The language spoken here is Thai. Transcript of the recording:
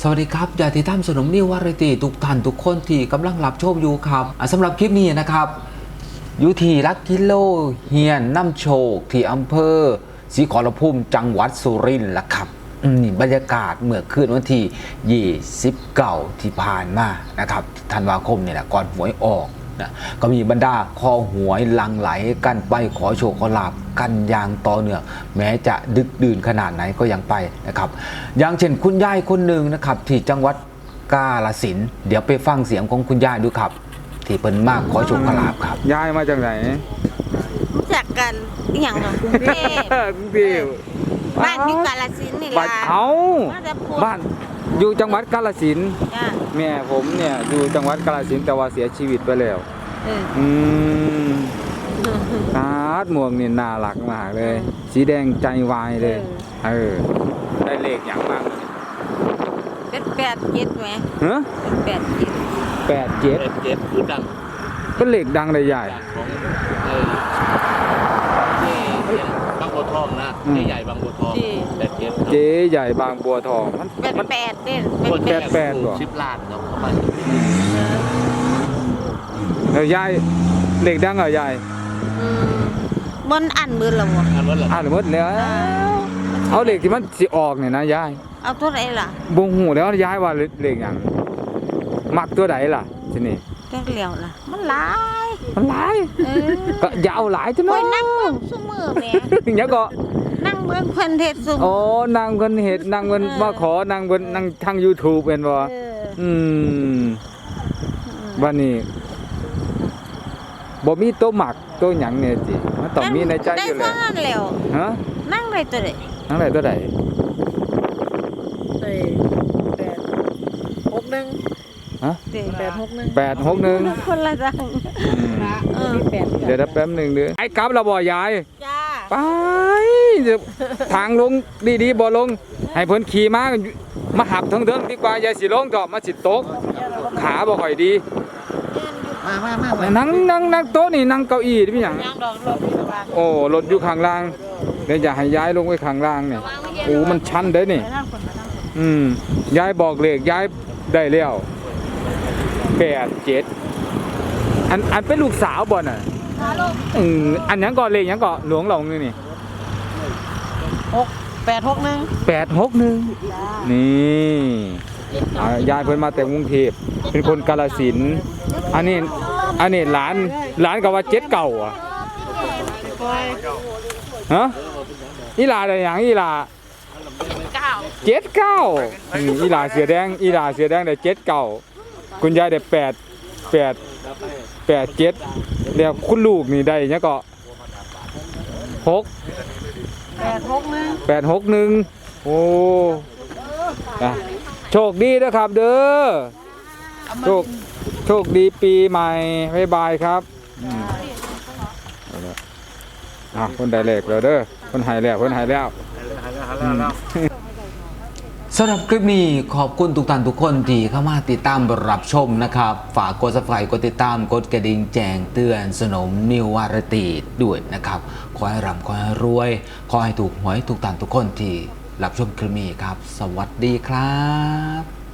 สวัสดีครับอย่าติดตามสนมนิววารตีทุกท่านทุกคนที่กำลังรับชมอยู่ครับสำหรับคลิปนี้นะครับอยู่ที่ลักกิโลเฮียนน้ำโชคที่อำเภอศรีขอรภูมิจังหวัดสุรินทร์ละครับนี่บรรยากาศเมื่อคืนวันที่29ที่ผ่านมานะครับธันวาคมนี่แหละก่อนหวยออก นะก็มีบรรดาคอหวยหลังไหลกันไปขอโชคขอลาบกันอย่างต่อเนื่องแม้จะดึกดื่นขนาดไหนก็ยังไปนะครับ อย่างเช่นคุณยายคนหนึ่งนะครับที่จังหวัดกาฬสินธุ์เดี๋ยวไปฟังเสียงของคุณยายดูครับ ที่เพิ่นมากขอโชคขอลาบครับ ย้ายมาจากไหนรู้จักกันอหย่างของกรุงเทพ กรุงเทพ บ้านอยู่กาลสินธุ์นี่บ้าล่ะนเอามาแต่พูดบ้านอยู่จังหวัดกาฬสินธุ์จ้าแม่ผมเนี่ยอยู่จังหวัดกาฬสินธุ์แต่ว่าเสียชีวิตไปแล้ว เอออืมตาดหมวกนี่น่ารักมากเลย สีแดงใจวายเลย เออ ได้เลขอย่างมากเป็นแปดเจ็ดไหมฮะเป็นแปดเจ็ดแปดเจ็ดเจ็ดเจ็ดคือดังเป็นเลขดังเลยใหญ่จากของเอ่อที่บางบัว ทองนะอืมที่ใหญ่บางบัวทองแปดเจ็ดเจ๊ใหญ่บางบัวทองมันเป็นมันแปดเนี่ยคนเป็นแปแปดดแปดเหรอชิปล้านครับเข้าไปแล้วยายเลขดังเหรอยายอืมบนอันมือละวะอันนั้นแหละอ่านหมดแล้วเอาเลขที่มันสิออกเนี่ยนะยายเอาเท่าไหร่ล่ะบงหูแล้วย้ายว่าเลขอย่างมักตัวใดล่ะทีนี้ จักเหลียวล่ะ มันหลายมันหลายเออก็อย่าเอาหลายจ้ะคเนาะอยนั่งเบิ่งซุมือแหม่อย่าก็ นั่งเบิ่งเพิ่นเฮ็ดซุมโอ้นางเพิ่นเฮ็ดนางเพิ่นมาขอนางเพิ่นนางทาง YouTube เห็นบ่เอออืมวันนี้บ่มีตัวหมักตัวหยังเนี่ยจิมันต้องมีในใจอยู่ได้แล้เท่าวนั้นแล้วฮะนั่งได้ตัวใดนางได้ตัวใดเอ้ยแปดหกหนึ่ง ฮะเด้แปดหกหนึ่ง861คนละดังอืมเออมีแปดเดี๋ยวนะแป๊บหนึงเด้อไอ้กลับแล้วบ่ยายจ้าไปเดี๋ยวทางลงดีๆบ่ลง ให้เพิ่นขี่มามาหับทั้งเดินดีกว่าอย่าสิลงดอกมาสิตก ขาบ่ค่อยดีมามามามานั่งนั่งนั่งโต๊ะนี่นั่งเก้าอี้นี่เป็นหยังยังดอกรถอยู่ว่าโอ้รถอยู่ข้างล่างเดี๋ยวอย่าให้ย้ายลงไว้ข้างล่างนี่โอ้มันชันเด้นี่ไปนั่งคนมานั่งคนอืมย้ายบอกเลขย้ายได้แล้ว แปดเจ็ดอันอันเป็นลูกสาวบ่น่ะอืมอันหยังก่อนเลขหยังก่อนหลวงหลงนี่นี่หกแปดหกหนึ่งแปดหกหนึ่งนี่อ่ายายเพิ่นมาแต่กรุงเทพเป็นคนกาฬสินธุ์อันนี้อันนี้หลานหลานก็ว่าเจ็ดเก่าอะฮะอีหลาอะไรอย่างอีหลา เก้า เจ็ดเก้าอืมอีหลาเสือแดงอีหลาเสือแดงได้เจ็ดเก้า คุณยายได้แปดแปดแปดเจ็ดแล้วคุณลูกนี่ได้เนี่ยงก็หกแปดหกหนึ่งแปดหกหนึ่งโอ้อะโชคดีนะครับเด้อโชคโชคดีปีใหม่บ๊ายบายครับอืมเอาละอะคนได้เลขแล้วเด้อคนหายแล้วคนหายแล้วอืม สำหรับคลิปนี้ขอบคุณทุกท่านทุกคนที่เข้ามาติดตามรับชมนะครับ ฝากกด subscribe กดติดตามกดกระดิ่งแจ้งเตือนสนมนิววารตีด้วยนะครับ ขอให้ร่ำขอให้รวย ขอให้ถูกหวยทุกท่านทุกคนที่รับชมคลิปนี้ครับ สวัสดีครับ